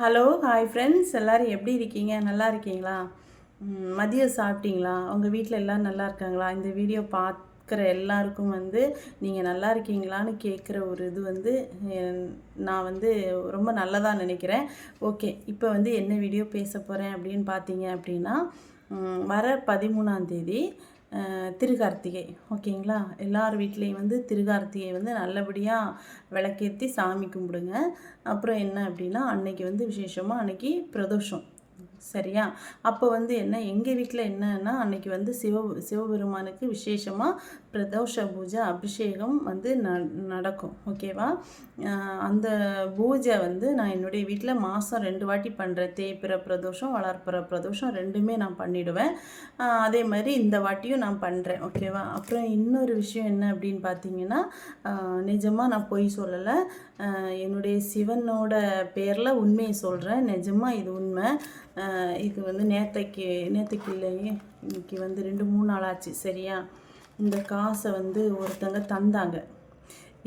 Hello hi friends எல்லோரும் எப்படி இருக்கீங்க? நல்லா இருக்கீங்களா? மதியம் சாப்பிட்டீங்களா? உங்கள் வீட்டில் எல்லோரும் நல்லா இருக்காங்களா? இந்த வீடியோ பார்க்குற எல்லாருக்கும் வந்து நீங்கள் நல்லா இருக்கீங்களான்னு கேட்குற ஒரு இது வந்து நான் வந்து ரொம்ப நல்லதாக நினைக்கிறேன். ஓகே இப்போ வந்து என்ன வீடியோ பேச போகிறேன் அப்படின்னு பார்த்தீங்க அப்படின்னா வர பதிமூணாந்தேதி திருகார்த்திகை ஓகேங்களா? எல்லார் வீட்லேயும் வந்து திருகார்த்திகை வந்து நல்லபடியாக விளக்கேற்றி சாமி கும்பிடுங்க. அப்புறம் என்ன அப்படின்னா அன்னைக்கு வந்து விசேஷமாக அன்னைக்கு பிரதோஷம். சரியா? அப்போ வந்து என்ன எங்கள் வீட்டில் என்னன்னா அன்னைக்கு வந்து சிவ சிவபெருமானுக்கு விசேஷமாக பிரதோஷ பூஜை அபிஷேகம் வந்து ந நடக்கும். ஓகேவா? அந்த பூஜை வந்து நான் என்னுடைய வீட்டில் மாதம் ரெண்டு வாட்டி பண்ணுறேன் தேய்பிற பிரதோஷம் வளர்ப்புற பிரதோஷம் ரெண்டுமே நான் பண்ணிடுவேன். அதே மாதிரி இந்த வாட்டியும் நான் பண்ணுறேன் ஓகேவா? அப்புறம் இன்னொரு விஷயம் என்ன அப்படின்னு பார்த்தீங்கன்னா நிஜமாக நான் பொய் சொல்லலை. என்னுடைய சிவனோட பேரில் உண்மையை சொல்கிறேன் நிஜமாக இது உண்மை. இது வந்து நேத்தைக்கு நேத்தைக்கு இல்லையே இன்னைக்கு வந்து ரெண்டு மூணு நாள் ஆச்சு சரியா? இந்த காசை வந்து ஒருத்தங்க தந்தாங்க.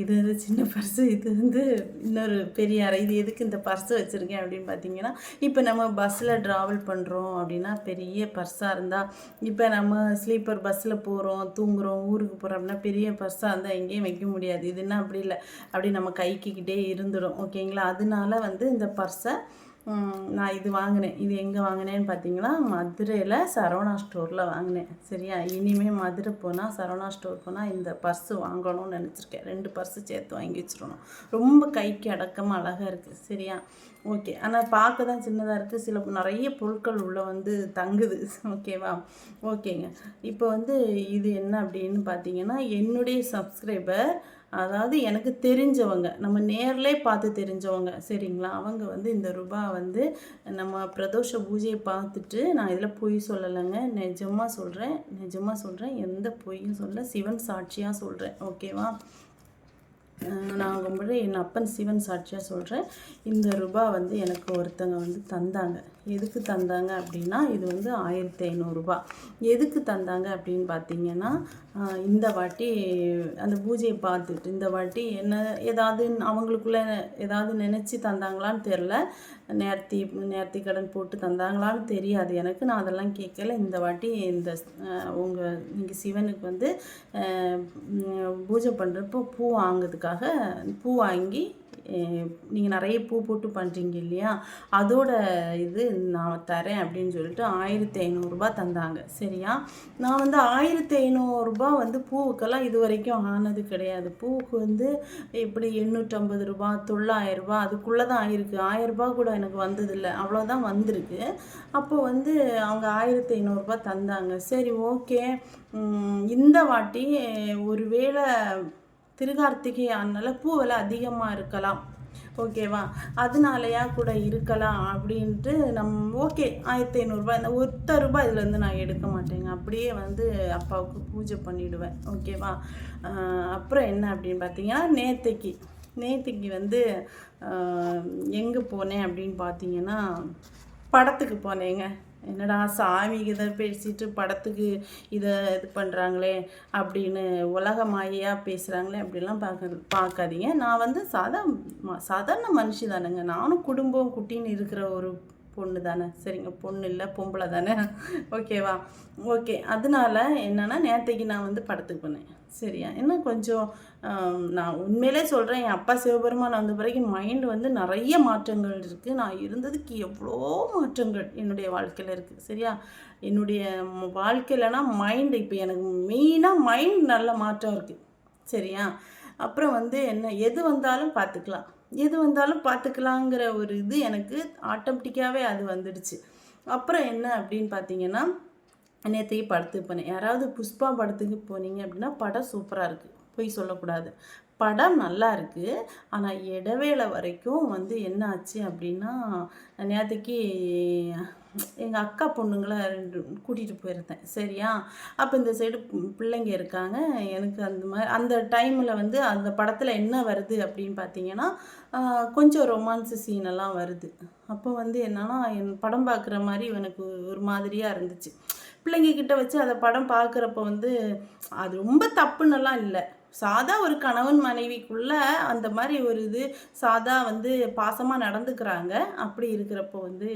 இது வந்து சின்ன பர்ஸு இது வந்து இன்னொரு பெரிய அறை இது எதுக்கு இந்த பர்ஸு வச்சுருக்கேன் அப்படின்னு பார்த்தீங்கன்னா இப்போ நம்ம பஸ்ஸில் ட்ராவல் பண்ணுறோம் அப்படின்னா பெரிய பர்ஸாக இருந்தால் இப்போ நம்ம ஸ்லீப்பர் பஸ்ஸில் போகிறோம் தூங்குகிறோம் ஊருக்கு போகிறோம் அப்படின்னா பெரிய பர்ஸாக இருந்தால் எங்கேயும் வைக்க முடியாது. இதுன்னா அப்படி இல்லை. அப்படி நம்ம கைக்கிக்கிட்டே இருந்துடும். ஓகேங்களா? அதனால வந்து இந்த பர்ஸை நான் இது வாங்கினேன். இது எங்கே வாங்கினேன்னு பார்த்தீங்கன்னா மதுரையில் சரவணா ஸ்டோரில் வாங்கினேன். சரியா? இனிமேல் மதுரை போனால் சரவணா ஸ்டோர் போனால் இந்த பர்ஸு வாங்கணும்னு நினச்சிருக்கேன். ரெண்டு பர்ஸு சேர்த்து வாங்கி வச்சிடணும். ரொம்ப கைக்கு அடக்கமாக அழகாக இருக்குது சரியா? ஓகே. ஆனால் பார்க்க தான் சின்னதாக இருக்குது சில நிறைய பொருட்கள் உள்ளே வந்து தங்குது. ஓகேவா? ஓகேங்க. இப்போ வந்து இது என்ன அப்படின்னு பார்த்தீங்கன்னா என்னுடைய சப்ஸ்கிரைபர் அதாவது எனக்கு தெரிஞ்சவங்க நம்ம நேர்லே பார்த்து தெரிஞ்சவங்க சரிங்களா? அவங்க வந்து இந்த ரூபா வந்து நம்ம பிரதோஷ பூஜையை பார்த்துட்டு நான் இதில் பொய் சொல்லலைங்க. நிஜமாக சொல்கிறேன் நிஜமாக சொல்கிறேன் எந்த பொய்யும் சொல்ல சிவன் சாட்சியாக சொல்கிறேன் ஓகேவா? நான் கும்பிட்டு என் அப்பன் சிவன் சாட்சியாக சொல்கிறேன் இந்த ரூபா வந்து எனக்கு ஒருத்தங்க வந்து தந்தாங்க. எதுக்கு தந்தாங்க அப்படின்னா இது வந்து ஆயிரத்தி ஐநூறுரூபா எதுக்கு தந்தாங்க அப்படின்னு பார்த்தீங்கன்னா இந்த வாட்டி அந்த பூஜையை பார்த்துட்டு இந்த வாட்டி என்ன ஏதாவது அவங்களுக்குள்ள ஏதாவது நினச்சி தந்தாங்களான்னு தெரில நேர்த்தி நேர்த்தி கடன் போட்டு தந்தாங்களான்னு தெரியாது. எனக்கு நான் அதெல்லாம் கேட்கல. இந்த வாட்டி இந்த உங்கள் நீங்கள் சிவனுக்கு வந்து பூஜை பண்ணுறப்போ பூ வாங்குறதுக்காக பூ வாங்கி நீங்கள் நிறைய பூ போட்டு பண்ணுறீங்க இல்லையா? அதோட இது நான் தரேன் அப்படின்னு சொல்லிட்டு ஆயிரத்தி ஐநூறுரூபா தந்தாங்க. சரியா? நான் வந்து ஆயிரத்தி ஐநூறுரூபா வந்து பூவுக்கெல்லாம் இது வரைக்கும் ஆனது கிடையாது. பூவுக்கு வந்து இப்படி எண்ணூற்றம்பது ரூபா தொள்ளாயிரம் ரூபாய் அதுக்குள்ளே தான் ஆயிருக்கு ஆயிரரூபா கூட எனக்கு வந்ததில்லை. அவ்வளோதான் வந்திருக்கு. அப்போ வந்து அவங்க ஆயிரத்தி ஐநூறுரூபா தந்தாங்க. சரி ஓகே. இந்த வாட்டி ஒருவேளை திருகார்த்திகை அதனால பூ விலை அதிகமாக இருக்கலாம். ஓகேவா? அதனாலயா கூட இருக்கலாம் அப்படின்ட்டு நம் ஓகே ஆயிரத்தி ஐநூறுரூபா இந்த ஒத்த ரூபாய் இதுலேருந்து நான் எடுக்க மாட்டேங்க. அப்படியே வந்து அப்பாவுக்கு பூஜை பண்ணிவிடுவேன் ஓகேவா? அப்புறம் என்ன அப்படின்னு பார்த்தீங்கன்னா நேத்தைக்கு நேத்தைக்கு வந்து எங்கே போனேன் அப்படின்னு பார்த்தீங்கன்னா படத்துக்கு போனேங்க. என்னடா சாமி இதை பேசிட்டு படத்துக்கு இதை இது பண்ணுறாங்களே அப்படின்னு உலக மாயையாக பேசுகிறாங்களே அப்படிலாம் பார்க்க பார்க்காதீங்க. நான் வந்து சாதா சாதாரண மனுஷி தானுங்க. நானும் குடும்பம் குட்டின்னு இருக்கிற ஒரு பொண்ணு தானே? சரிங்க பொண்ணு இல்லை பொம்பளை தானே? ஓகேவா ஓகே அதனால என்னென்னா நேற்றைக்கு நான் வந்து படத்துக்கு போனேன். சரியா? இன்னும் கொஞ்சம் நான் உண்மையிலே சொல்கிறேன் என் அப்பா சிவபெருமான் வந்த பிறகு மைண்டு வந்து நிறைய மாற்றங்கள் இருக்குது நான் இருந்ததுக்கு எவ்வளோ மாற்றங்கள் என்னுடைய வாழ்க்கையில் இருக்குது சரியா? என்னுடைய வாழ்க்கையிலனா மைண்டு இப்போ எனக்கு மெயினாக மைண்ட் நல்ல மாற்றம் இருக்குது சரியா? அப்புறம் வந்து என்ன எது வந்தாலும் பார்த்துக்கலாம். எது வந்தாலும் பார்த்துக்கலாங்கிற ஒரு இது எனக்கு ஆட்டோமேட்டிக்காகவே அது வந்துடுச்சு. அப்புறம் என்ன அப்படின்னு பார்த்தீங்கன்னா நேற்றைக்கு படத்துக்கு போனேன். யாராவது புஷ்பா படத்துக்கு போனீங்க அப்படின்னா படம் சூப்பராக இருக்குது பொய் சொல்லக்கூடாது. படம் நல்லா இருக்குது ஆனால் இடைவேளை வரைக்கும் வந்து என்ன ஆச்சு அப்படின்னா நேற்றுக்கு எங்கள் அக்கா பொண்ணுங்களை ரெண்டு கூட்டிகிட்டு போயிருந்தேன். சரியா? அப்போ இந்த சைடு பிள்ளைங்க இருக்காங்க. எனக்கு அந்த மாதிரி அந்த டைமில் வந்து அந்த படத்தில் என்ன வருது அப்படின்னு பார்த்தீங்கன்னா கொஞ்சம் ரொமான்ஸ் சீன் எல்லாம் வருது. அப்போ வந்து என்னன்னா என் படம் பார்க்குற மாதிரி எனக்கு ஒரு மாதிரியாக இருந்துச்சு. பிள்ளைங்க கிட்ட வச்சு அதை படம் பார்க்குறப்ப வந்து அது ரொம்ப தப்புன்னெல்லாம் இல்லை. சாதா ஒரு கணவன் மனைவிக்குள்ள அந்த மாதிரி ஒரு இது சாதா வந்து பாசமாக நடந்துக்கிறாங்க. அப்படி இருக்கிறப்போ வந்து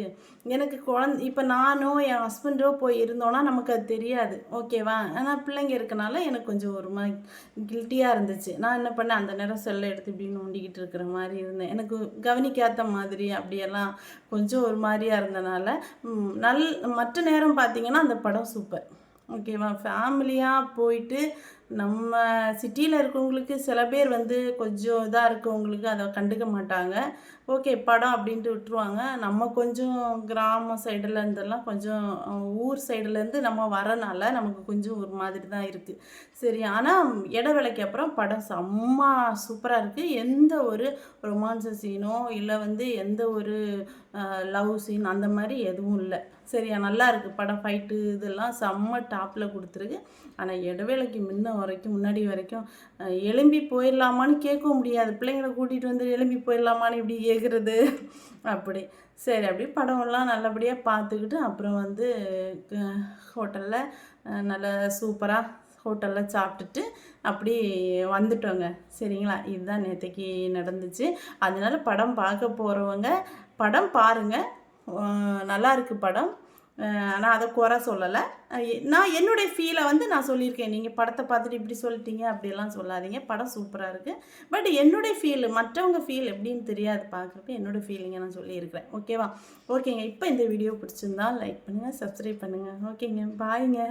எனக்கு குழந்த இப்போ நானோ என் ஹஸ்பண்டோ போய் இருந்தோன்னா நமக்கு அது தெரியாது. ஓகேவா ஆனால் பிள்ளைங்க இருக்கனால எனக்கு கொஞ்சம் ஒரு மாதிரி கில்ட்டியாக இருந்துச்சு. நான் என்ன பண்ணேன்? அந்த நேரம் செல்லை எடுத்து இப்படி நோண்டிக்கிட்டு இருக்கிற மாதிரி இருந்தேன். எனக்கு கவனிக்காத மாதிரி அப்படியெல்லாம் கொஞ்சம் ஒரு மாதிரியாக இருந்தனால நல் மற்ற நேரம் பார்த்தீங்கன்னா அந்த படம் சூப்பர் ஓகேவா ஃபேமிலியாக போயிட்டு நம்ம சிட்டியில் இருக்கவங்களுக்கு சில பேர் வந்து கொஞ்சம் இதாக இருக்கவங்களுக்கு அதை கண்டுக்க மாட்டாங்க. ஓகே படம் அப்படின்ட்டு விட்டுருவாங்க. நம்ம கொஞ்சம் கிராம சைடில் இருந்தெல்லாம் கொஞ்சம் ஊர் சைடுலேருந்து நம்ம வரனால நமக்கு கொஞ்சம் ஒரு மாதிரி தான் இருக்குது சரி ஆனால் இடைவேளைக்கு அப்புறம் படம் செம்ம சூப்பராக இருக்குது எந்த ஒரு ரொமான்ஸ் சீனோ இல்லை வந்து எந்த ஒரு லவ் சீன் அந்த மாதிரி எதுவும் இல்லை. சரியா நல்லா இருக்குது படம் ஃபைட்டு இதெல்லாம் செம்ம டாப்பில் கொடுத்துருக்கு. ஆனால் இடவேளைக்கு முன்ன வரைக்கும் முன்னாடி வரைக்கும் எலும்பி போயிடலாமான்னு கேட்கவும் முடியாது. பிள்ளைங்களை கூட்டிகிட்டு வந்து எலும்பி போயிடலாமான்னு இப்படி கேட்குறது அப்படி. சரி அப்படி படமெல்லாம் நல்லபடியாக பார்த்துக்கிட்டு அப்புறம் வந்து ஹோட்டலில் நல்ல சூப்பராக ஹோட்டலில் சாப்பிட்டுட்டு அப்படி வந்துட்டோங்க. சரிங்களா? இதுதான் நேற்றுக்கு நடந்துச்சு. அதனால படம் பார்க்க போகிறவங்க படம் பாருங்கள் நல்லா இருக்குது படம். நான் அதை குறை சொல்லலை. நான் என்னுடைய ஃபீலை வந்து நான் சொல்லியிருக்கேன். நீங்கள் படத்தை பார்த்துட்டு இப்படி சொல்லிட்டீங்க அப்படிலாம் சொல்லாதீங்க. படம் சூப்பராக இருக்குது பட் என்னுடைய ஃபீல் மற்றவங்க ஃபீல் எப்படின்னு தெரியாது பார்க்குறப்ப என்னோடய ஃபீலிங்கை நான் சொல்லியிருக்கிறேன். ஓகேவா ஓகேங்க இப்போ இந்த வீடியோ பிடிச்சிருந்தா லைக் பண்ணுங்கள் சப்ஸ்கிரைப் பண்ணுங்கள் ஓகேங்க பாய்ங்க